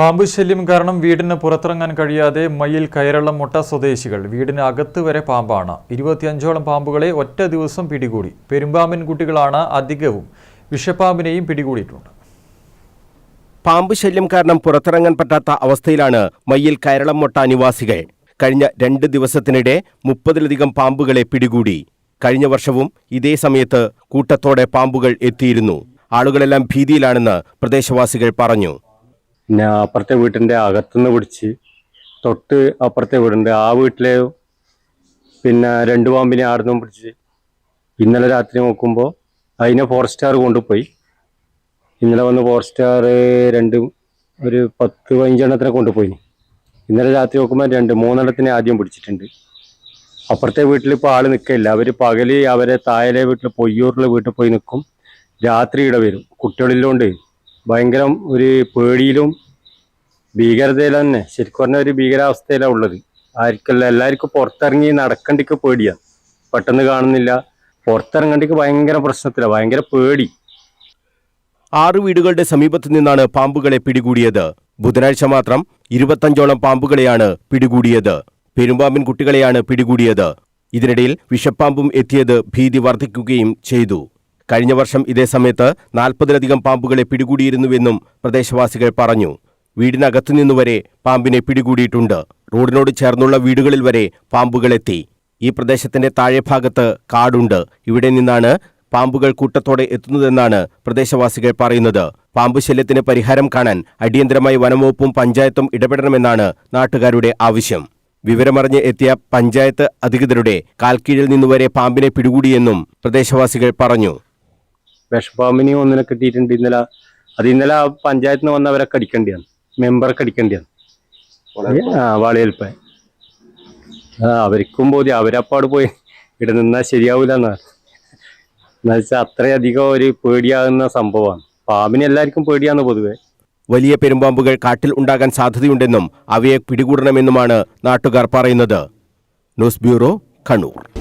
പാമ്പ് ശല്യം കാരണം വീടിന് പുറത്തിറങ്ങാൻ കഴിയാതെ മയിൽ കയറളം മുട്ട സ്വദേശികൾ. വീടിന് അകത്ത് വരെ പാമ്പാണ്. ഇരുപത്തിയഞ്ചോളം പാമ്പുകളെ ഒറ്റ ദിവസം പിടികൂടി. പെരുമ്പാമ്പൻ കുട്ടികളാണ് അധികവും വിഷപ്പാമ്പിനെയും പിടികൂടിയിട്ടുണ്ട്. പാമ്പു ശല്യം കാരണം പുറത്തിറങ്ങാൻ പറ്റാത്ത അവസ്ഥയിലാണ് മയിൽ കയറളം മുട്ട നിവാസികൾ. കഴിഞ്ഞ രണ്ട് ദിവസത്തിനിടെ മുപ്പതിലധികം പാമ്പുകളെ പിടികൂടി. കഴിഞ്ഞ വർഷവും ഇതേ സമയത്ത് കൂട്ടത്തോടെ പാമ്പുകൾ എത്തിയിരുന്നു. ആളുകളെല്ലാം ഭീതിയിലാണെന്ന് പ്രദേശവാസികൾ പറഞ്ഞു. പിന്നെ അപ്പുറത്തെ വീട്ടിന്റെ അകത്തുനിന്ന് പിടിച്ച് തൊട്ട് അപ്പുറത്തെ വീടുണ്ട്. ആ വീട്ടിലെ പിന്നെ രണ്ട് പാമ്പിനെ ആടുന്നും പിടിച്ച് ഇന്നലെ രാത്രി നോക്കുമ്പോൾ അതിനെ ഫോറസ്റ്റുകാർ കൊണ്ടുപോയി. ഇന്നലെ വന്ന് ഫോറസ്റ്റുകാർ രണ്ട് ഒരു പത്ത് പതിനഞ്ചെണ്ണത്തിനെ കൊണ്ടുപോയി. ഇന്നലെ രാത്രി നോക്കുമ്പോൾ രണ്ട് മൂന്നെണ്ണത്തിനെ ആദ്യം പിടിച്ചിട്ടുണ്ട്. അപ്പുറത്തെ വീട്ടിൽ ഇപ്പോൾ ആൾ നിൽക്കില്ല അവർ പകൽ അവരെ തായലെ വീട്ടിൽ പൊയ്യൂറിലെ വീട്ടിൽ പോയി നിൽക്കും രാത്രി ഇവിടെ വരും. കുട്ടികളിലോണ്ട് ഭയങ്കര ഒരു പേടിയിലും ഭീകരതയിലും തന്നെ. ശരിക്കും പറഞ്ഞ ഒരു ഭീകരാവസ്ഥയിലാണ് ഉള്ളത്. ആർക്കല്ല എല്ലാവർക്കും പുറത്തിറങ്ങി നടക്കണ്ടിക്ക് പേടിയാണ് പെട്ടെന്ന് കാണുന്നില്ല. പുറത്തിറങ്ങണ്ടിക്ക് ഭയങ്കര പ്രശ്നത്തിലാണ് ഭയങ്കര പേടി. ആറ് വീടുകളുടെ സമീപത്തു നിന്നാണ് പാമ്പുകളെ പിടികൂടിയത്. ബുധനാഴ്ച മാത്രം ഇരുപത്തഞ്ചോളം പാമ്പുകളെയാണ് പിടികൂടിയത്. പെരുമ്പാമ്പിൻ കുട്ടികളെയാണ് പിടികൂടിയത്. ഇതിനിടയിൽ വിഷപ്പാമ്പും എത്തിയത് ഭീതി വർദ്ധിക്കുകയും ചെയ്തു. കഴിഞ്ഞ വർഷം ഇതേ സമയത്ത് നാൽപ്പതിലധികം പാമ്പുകളെ പിടികൂടിയിരുന്നുവെന്നും പ്രദേശവാസികൾ പറഞ്ഞു. വീടിനകത്തുനിന്നുവരെ പാമ്പിനെ പിടികൂടിയിട്ടുണ്ട്. റോഡിനോട് ചേർന്നുള്ള വീടുകളിൽ വരെ പാമ്പുകളെത്തി. ഈ പ്രദേശത്തിന്റെ താഴെഭാഗത്ത് കാടുണ്ട്. ഇവിടെ നിന്നാണ് പാമ്പുകൾ കൂട്ടത്തോടെ എത്തുന്നതെന്നാണ് പ്രദേശവാസികൾ പറയുന്നത്. പാമ്പ് ശല്യത്തിന് പരിഹാരം കാണാൻ അടിയന്തരമായി വനംവകുപ്പും പഞ്ചായത്തും ഇടപെടണമെന്നാണ് നാട്ടുകാരുടെ ആവശ്യം. വിവരമറിഞ്ഞ് എത്തിയ പഞ്ചായത്ത് അധികൃതരുടെ കാൽക്കീഴിൽ നിന്നുവരെ പാമ്പിനെ പിടികൂടിയെന്നും പ്രദേശവാസികൾ പറഞ്ഞു. വിഷപ്പാമ്പിനെയും ഒന്നിനെ കിട്ടിയിട്ടുണ്ട്. ഇന്നലെ അത് ഇന്നലെ ആ പഞ്ചായത്തിൽ നിന്ന് വന്നവരൊക്കെ അടിക്കേണ്ടിയാണ്. മെമ്പറെ അടിക്കേണ്ടിയാണ്. ആ വാളിയൽപ്പ ആ അവർക്കും ബോധ്യം. അവരപ്പാട് പോയി ഇവിടെ നിന്നാൽ ശരിയാവൂല എന്നുവെച്ചാൽ എന്ന് വെച്ചാൽ അത്രയധികം ഒരു പേടിയാകുന്ന സംഭവമാണ്. പാമ്പിനെ എല്ലാവർക്കും പേടിയാണ് പൊതുവെ. വലിയ പെരുമ്പാമ്പുകൾ കാട്ടിൽ ഉണ്ടാകാൻ സാധ്യതയുണ്ടെന്നും അവയെ പിടികൂടണമെന്നുമാണ് നാട്ടുകാർ പറയുന്നത്. News bureau Kannur.